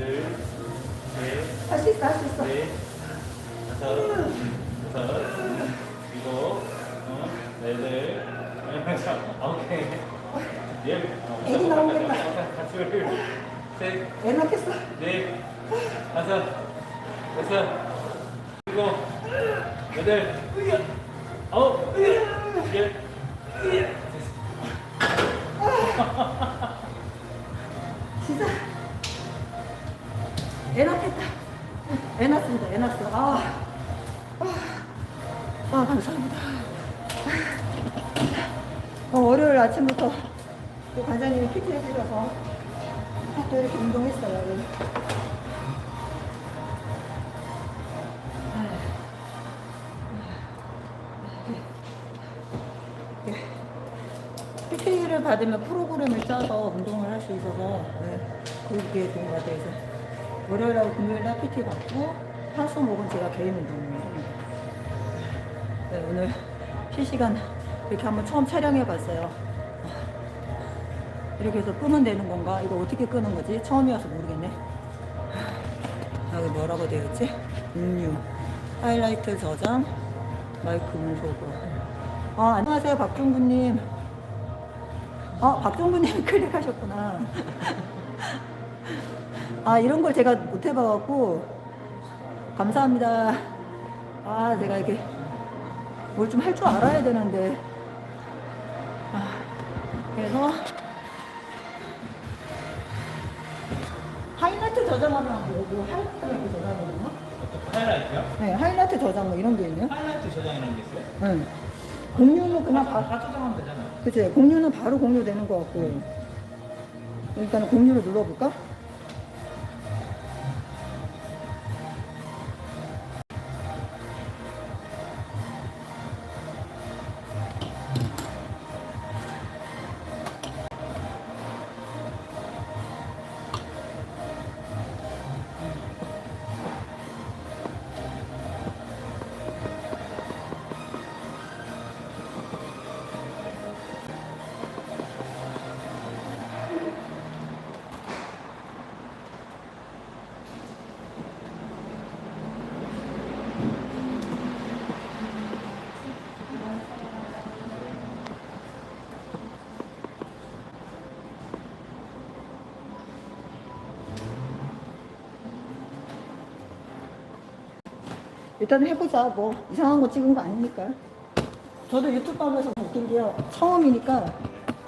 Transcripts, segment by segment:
둘, 셋, 할 수 있어, 할 수 있어. 넷, 다섯, 여섯, 일곱, 어, 여덟, 아홉 개, 열, 어, 애기 나오겠다. 둘, 셋, 애 낳겠어. 넷, 다섯, 여섯, 일곱, 여덟, 아홉, 열. 진짜. 애 낳겠다. 애 낳습니다, 애 낳았어. 아, 아, 아 감사합니다. 어, 월요일 아침부터 또 관장님이 PT 해주셔서 또 이렇게 운동했어요. 예. PT를 받으면 프로그램을 짜서 운동을 할 수 있어서 네, 그게 도움이 돼서 월요일하고 금요일날 PT 받고 화수목은 제가 개인 운동을 합니다. 네, 오늘 실시간 이렇게 한번 처음 촬영해 봤어요. 이렇게 해서 끄면 되는 건가? 이거 어떻게 끄는 거지? 처음이어서 모르겠네. 여기 뭐라고 되어 있지? 음료, 하이라이트 저장, 마이크 음소거. 아, 안녕하세요, 박종구님. 아, 박종구님 클릭하셨구나. 아, 이런 걸 제가 못 해봐갖고, 감사합니다. 아, 내가 이렇게 뭘 좀 할 줄 알아야 되는데. 아, 그래서, 하이라이트 저장하면 뭐, 하이라이트 저장하는 거? 하이라이트요? 네, 하이라이트 저장 뭐 이런 게 있네요. 하이라이트 저장이라는 게 있어요? 네. 공유는 그냥 다, 바, 다 저장하면 되잖아요. 그치 공유는 바로 공유되는 것 같고 일단 공유를 눌러볼까? 일단 해보자. 뭐 이상한 거 찍은 거 아니니까. 저도 유튜브 하면서 웃긴 게요. 처음이니까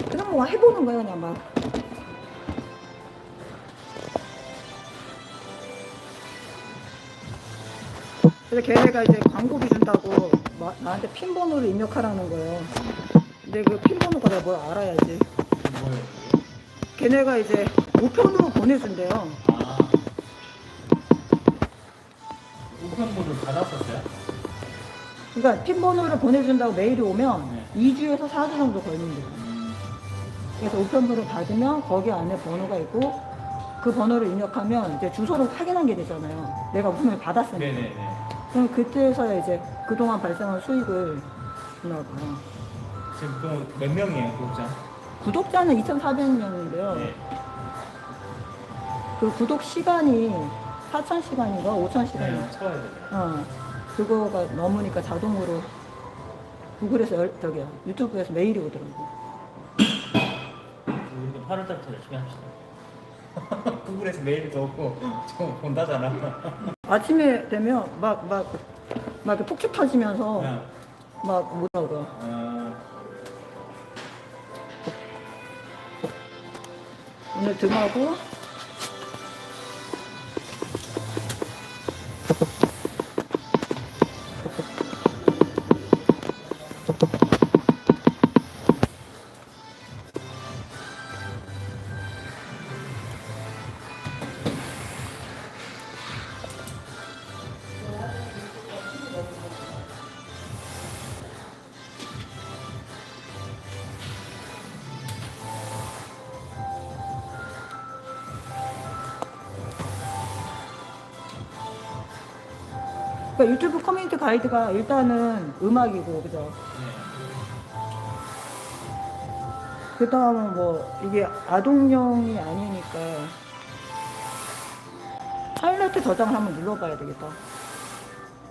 그냥 뭐 해보는 거예요 그냥 막. 그래서 걔네가 이제 광고비 준다고 마- 나한테 핀 번호를 입력하라는 거예요. 근데 그 핀 번호가 내가 뭘 알아야지? 걔네가 이제 우편으로 보내준대요 아. 우편물을 받았었어요? 그러니까 핀 번호를 보내준다고 메일이 오면 네. 2주에서 4주 정도 걸린대요 음. 그래서 우편물을 받으면 거기 안에 번호가 있고 그 번호를 입력하면 이제 주소를 확인한 게 되잖아요. 내가 우편을 받았으니까. 네네네. 그럼 그때서야 이제 그동안 발생한 수익을 주나 봐요. 지금 또 몇 명이에요, 구독자? 구독자는 2,400명인데요. 네. 그 구독 시간이 4,000시간인가 5,000시간인가? 네, 쳐야 돼요. 어, 그거가 넘으니까 자동으로 구글에서 열, 저기요 유튜브에서 메일이 오더라고. 우리도 8월 달부터 열심히 합시다. 구글에서 메일도 오고 좀 본다잖아. 아침에 되면 막 막 막 이렇게 폭죽 터지면서 그냥, 막 뭐라고 어, 오늘 등하고 그러니까 유튜브 커뮤니티 가이드가 일단은 음악이고 그죠? 네. 그 다음은 뭐 이게 아동용이 아니니까 하이라이트 저장을 한번 눌러봐야 되겠다.